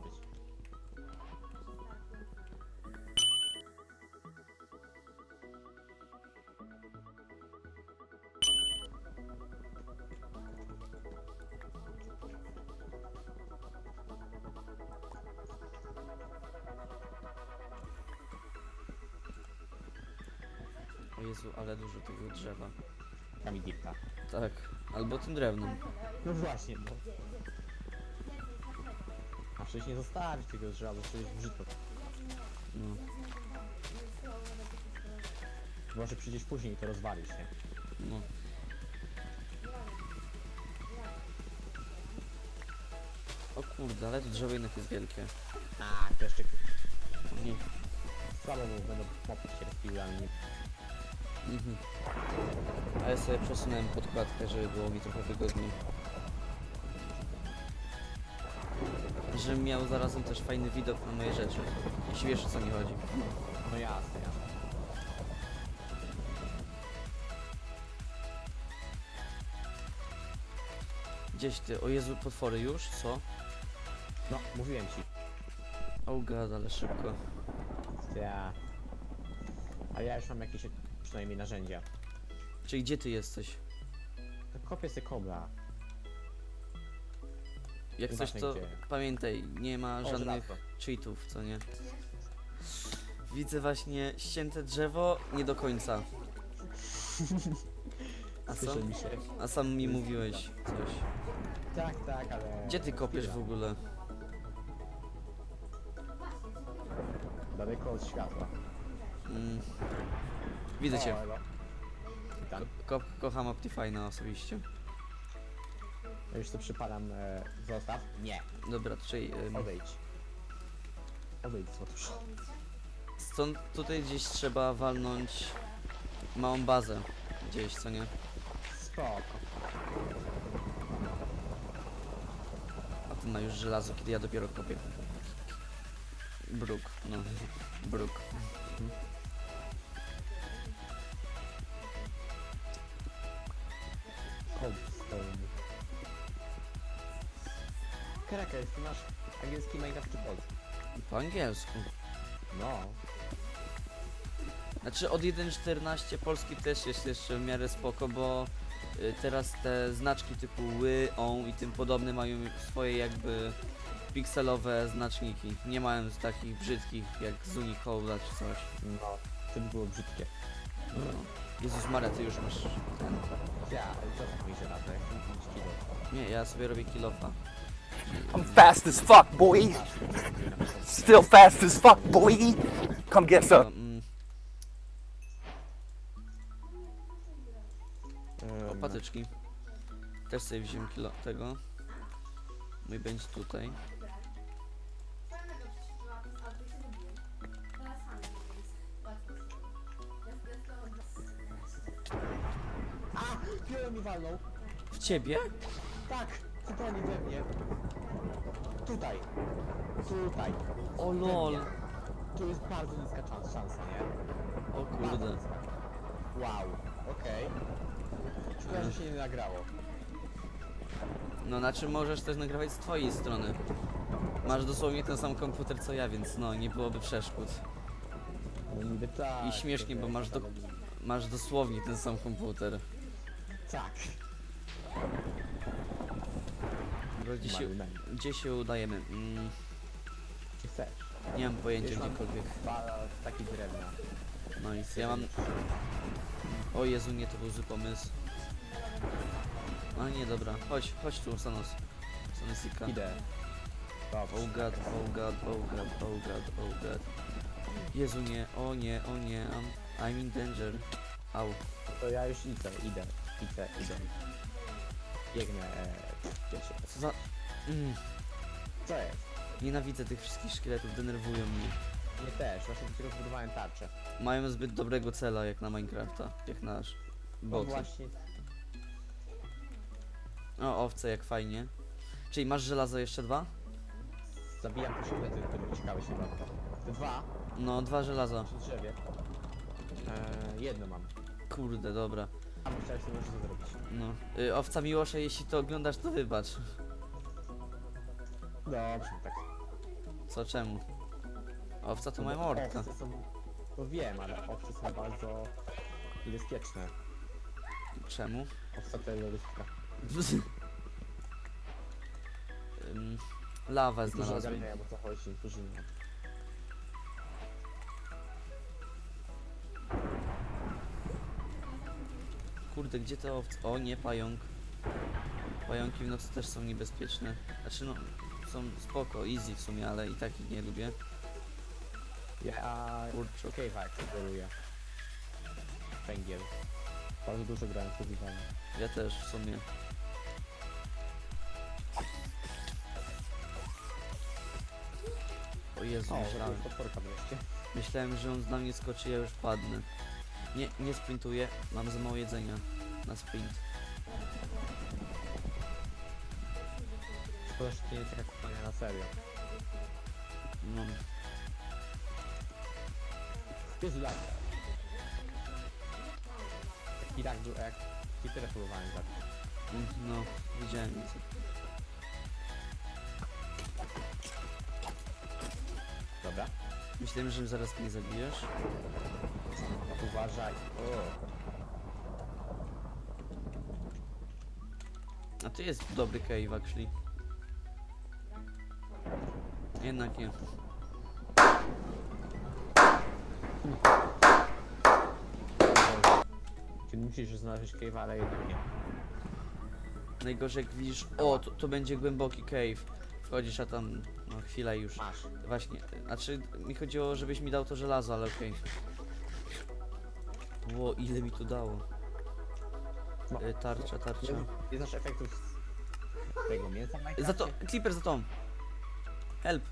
być. O Jezu, ale dużo tego drzewa. Kamigipta. Tak, albo tym drewnem. No właśnie, bo... A przecież nie zostawić tego drzewa, bo to jest brzydko. No. Może przyjdziesz później i to rozwalisz, nie? No. O kurde, ale to drzewo jednak jest wielkie. A, to jeszcze Nie. słabo, bo będą popy się ale nie... Mhm. A ja sobie przesunąłem podkładkę, żeby było mi trochę wygodniej. Żebym miał zarazem też fajny widok na moje rzeczy. Jeśli wiesz o co mi chodzi. No jasne, jasne. Gdzieś ty, o Jezu, potwory już? Co? No, mówiłem ci. O god, ale szybko. Ja... A ja już mam jakieś przynajmniej narzędzia. Czyli gdzie ty jesteś? To kopię sobie kobra. Jak coś to gdzie. pamiętaj, nie ma O, żadnych żelazko. cheatów, co nie? Widzę właśnie ścięte drzewo, nie do końca. A Słyszę sam, mi się. a sam mi mówiłeś coś. Tak, tak, ale... Gdzie ty kopiesz w ogóle? Daleko od światła. Mm. Widzę cię. Elo. Witam. Ko kocham Optifine'a osobiście. Ja już to przypadam. E, zostaw. Nie. Dobra, czyli ym, Odejdź. Odejdź, otóż. stąd tutaj gdzieś trzeba walnąć małą bazę. Gdzieś, co nie? Spoko. A ty ma już żelazo, kiedy ja dopiero kopię. Bruk, no. Bruk. Cobblestone. Krakel, ty masz angielski Minecraft czy polski? Po angielsku. No. Znaczy od 1.14 polski też jest jeszcze w miarę spoko, bo y, teraz te znaczki typu ły, on i tym podobne mają swoje jakby pikselowe znaczniki. Nie mają takich brzydkich jak z Unicode'a czy coś. No. To by było brzydkie. No. Jezus Maria, ty już masz ten. Ja, ale co mi się na to, jak chcę kilo. Nie, ja sobie robię kilofa. I'm fast as fuck, boy. Still fast as fuck, boy. Come get some. mm, o, Um, patyczki. Też sobie wziąłem kilo tego. Mój będzie tutaj. A! Piorun mi walnął! W ciebie? Tak! Zupełnie we mnie. Tutaj. Tutaj. O lol. Tu jest bardzo niska szans, szansa, nie? O kurde. niska. Wow. Okej. Szkoda, że się nie nagrało. No znaczy możesz też nagrywać z twojej strony. Masz dosłownie ten sam komputer co ja, więc no nie byłoby przeszkód. No niby tak. I śmiesznie, bo masz do- Masz dosłownie ten sam komputer. Tak. Dobra, Gdzie się, gdzie się udajemy? Mm, Czy chcesz? nie mam pojęcia Wiesz, mam- gdziekolwiek. Bala, taki drewna. No nic, ja mam... O Jezu, nie, to był zły pomysł. A nie, dobra, chodź, chodź tu, Sanos. Sanosika. Idę. Dobrze. Oh god, oh god, oh god, oh god, oh god. Jezu, nie, o nie, o nie, I'm, I'm in danger. Au. To ja już idę, idę, idę, idę. Biegnę, e, wiecie. Co za... Mm, Co jest? nienawidzę tych wszystkich szkieletów, denerwują mnie. Nie też, właśnie dopiero zbudowałem tarczę. Mają zbyt dobrego cela jak na Minecrafta, jak nasz No właśnie, O, owce, jak fajnie. Czyli masz żelazo jeszcze dwa? zabijam te szkielety, które uciekały się bardzo. Dwa, No, dwa żelaza. przy drzewie. E, jedno mam. Kurde, dobra. A musiałeś to zrobić. No. Y, owca Miłosza, jeśli to oglądasz, to wybacz. Dobrze, tak. Co, czemu? Owca to moja mordka. Owce są... To wiem, ale owce są bardzo niebezpieczne. Czemu? Owca terrorystka. Ym, Lawę Którzy znalazłem. ogarniają o co chodzi, którzy nie. Kurde, gdzie te owce? O, nie, pająk. Pająki w nocy też są niebezpieczne. Znaczy no, są spoko, easy w sumie, ale i tak ich nie lubię. Ja Kurczę. Cave'a eksploruję. Węgiel. Bardzo dużo grałem w Survival. Ja też w sumie. O Jezu, O, myślałem, wreszcie. myślałem, że on na mnie skoczy, ja już padnę. Nie, nie sprintuję, mam za mało jedzenia na sprint. Szkoda, że to nie jest taka kompania na serio. No, Jest lag. Taki lag był jak... I tyle próbowałem zabić. no, widziałem. Dobra. Myślałem, że zaraz mnie zabijesz. Uważaj. O. A to jest dobry cave actually. Jednak nie. Czyli musisz znaleźć cave'a, ale jednak nie. Najgorzej jak widzisz, o, to, to będzie głęboki cave. Wchodzisz, a tam, no chwila i już. Masz. Właśnie, znaczy mi chodziło, żebyś mi dał to żelazo, ale okej. Ło, ile mi to dało. No. Y, Tarcza, tarcza. Nie, znasz efektów z tego mięsa w Za to, Clipper za tą. Help.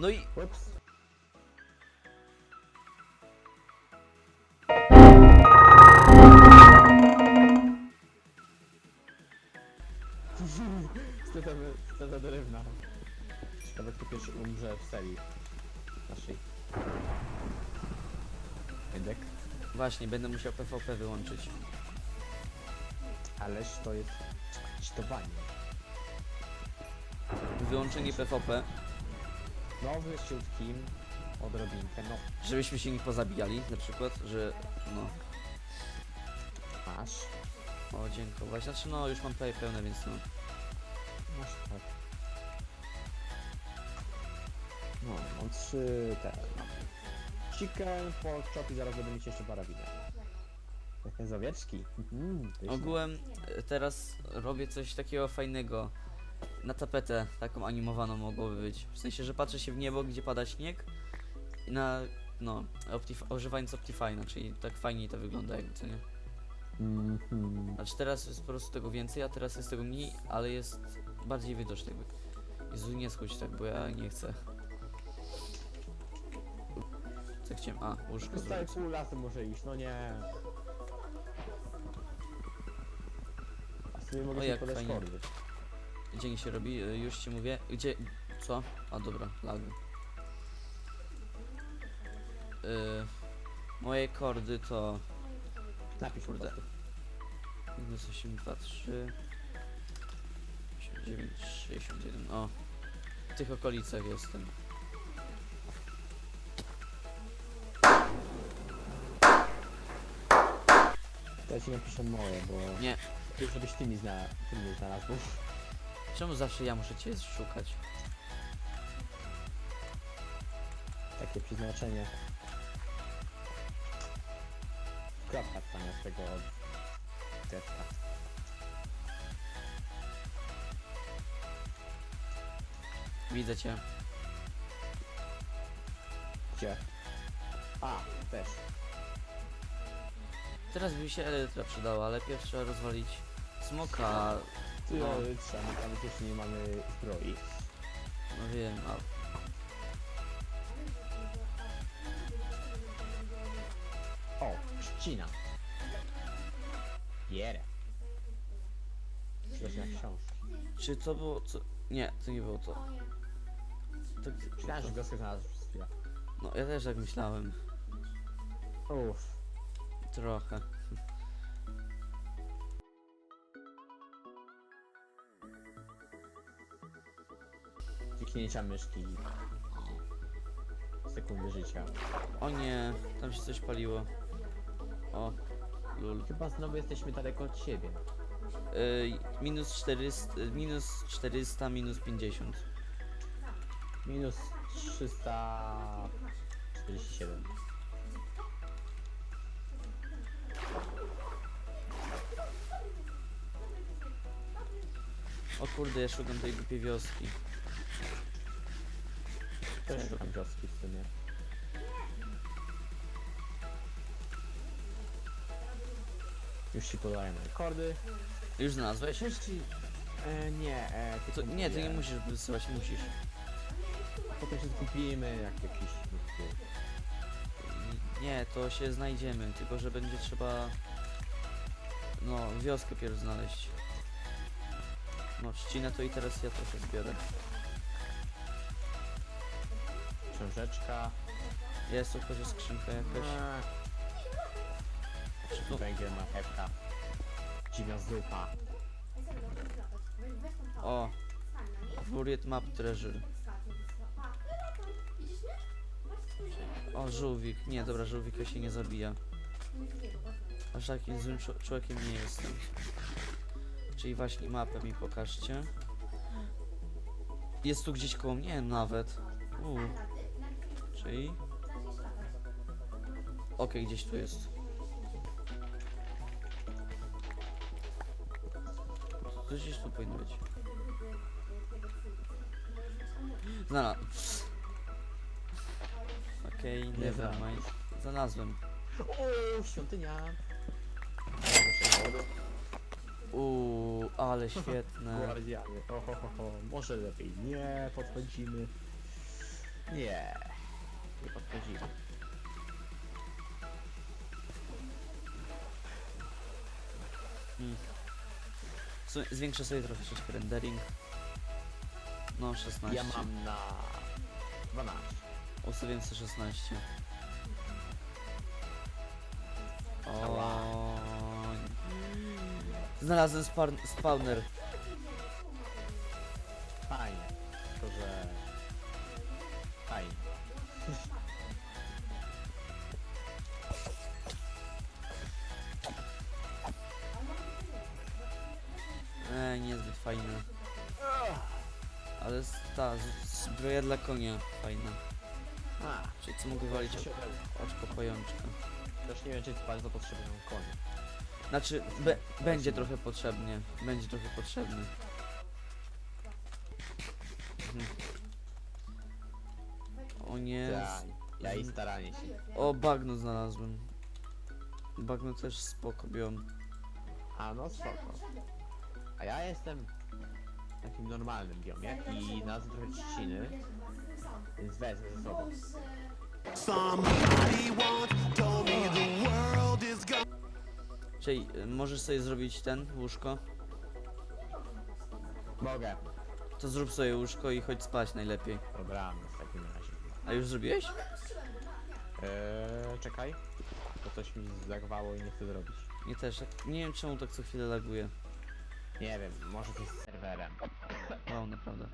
No i Ups. Stety drewna. Kto pierwszy umrze w serii właśnie, będę musiał PvP wyłączyć. Ależ to jest czytowanie. Wyłączenie PvP, Nowy, ciutkim, odrobinkę, no żebyśmy się nie pozabijali, na przykład, że no. masz. O, dziękować. Znaczy no, już mam prawie pełne, więc no. Masz tak. No, mam trzy te. Chicken, pork chop i zaraz będę mieć jeszcze parabinę. Takie z owieczki. Mm, pyszne. Ogółem e, teraz robię coś takiego fajnego. Na tapetę taką animowaną mogłoby być. W sensie, że patrzę się w niebo, gdzie pada śnieg. I na, no, Optif- używając Optifine'a, czyli tak fajniej to wygląda jakby, co nie? Mhm. Znaczy teraz jest po prostu tego więcej, a teraz jest tego mniej, ale jest bardziej widoczny jakby. Jezu, nie schudź tak, bo ja nie chcę. Co chciałem? A, łóżko cały zrobić. pół lasu muszę iść, no nie. Sobie mogę O, się jak podać fajnie. kordy. Dzień się robi, y, już ci mówię. Gdzie? Co? A dobra, lag. Yy, moje kordy to Napisz Kurde. prostu. minus 8, 2, 3, 89, 61. O, w tych okolicach jestem. Ja ci napiszę moje, bo... Nie. Ty, żebyś ty mi, zna... ty mnie znalazł. Czemu zawsze ja muszę cię szukać? Takie przeznaczenie. Kropka zamiast tego deska. Widzę cię. Gdzie? A, też. Teraz by się elytra przydała, ale pierwsze trzeba rozwalić smoka. Ty, No. trzeba, ale też nie mamy zbroi. No wiem, a O, trzcina. Bierę. Czytasz na książki. czy to było co? Nie, to nie było to. to Myślałem, że wioskę znalazł przez chwilę. no ja też tak myślałem. Uff. Trochę. kliknięcia myszki. Sekundy życia. O nie, tam się coś paliło. O, lul. Chyba znowu jesteśmy daleko od siebie. Yy, minus 400, minus 400, minus 50. Minus 347. O kurde, ja szukam tej głupiej wioski. Też szukam wioski w sumie. Już ci podaję moje kordy. Już znalazłeś? Cześć ci... E, nie, e, To, tylko nie, ty nie musisz wysyłać, musisz. Potem się skupimy jak jakiś... Nie, to się znajdziemy, tylko że będzie trzeba... No, wioskę pierw znaleźć. No, trzcinę to i teraz ja trochę zbiorę. Książeczka. Jest tu chociaż skrzynka jakaś. Czy tu... Węgiel, marchewka. Dziwna zupa. O! Buried Map Treasure. O, żółwik. Nie, dobra, żółwika się nie zabija. Aż takim złym człowiekiem nie jestem. Czyli właśnie mapę mi pokażcie. Jest tu gdzieś koło mnie nawet. Uuu. Czyli... Okej, gdzieś tu jest. To gdzieś tu powinno być. Znalazłem. Okej, Nie never mind. Znalazłem. O, świątynia. Uuu, ale świetne. Guardianie. O, ho, ho, ho. Może lepiej nie podchodzimy. Nie. Nie podchodzimy. W sumie Zwiększę sobie trochę troszeczkę rendering. No, 16. Ja mam na 12. Ustawiłem sobie 16. Ała. Znalazłem spawner. Fajnie. Tylko, że... Fajnie. Ej, niezbyt fajne. Ale s- ta z- zbroja dla konia fajna. A, Czyli co mogę walić to się oczko pajączka. Też nie wiem, czy jest bardzo potrzebny nam koń. Znaczy, be, będzie trochę potrzebnie. Będzie trochę potrzebny. Mhm. O nie. Ja, ja i staranie się. O, bagno znalazłem. Bagno też spoko biom. A no spoko. A ja jestem w takim normalnym biomie i znalazłem trochę trzciny, więc wezmę ze sobą. Somebody once told me the world is gone. Czyli możesz sobie zrobić ten łóżko? Mogę. To zrób sobie łóżko i chodź spać najlepiej. Dobranoc w takim razie. A już zrobiłeś? Eee, czekaj. Bo coś mi zlagowało i nie chcę zrobić. Nie też. Nie wiem czemu tak co chwilę laguje. Nie wiem, może coś z serwerem. Wow, naprawdę.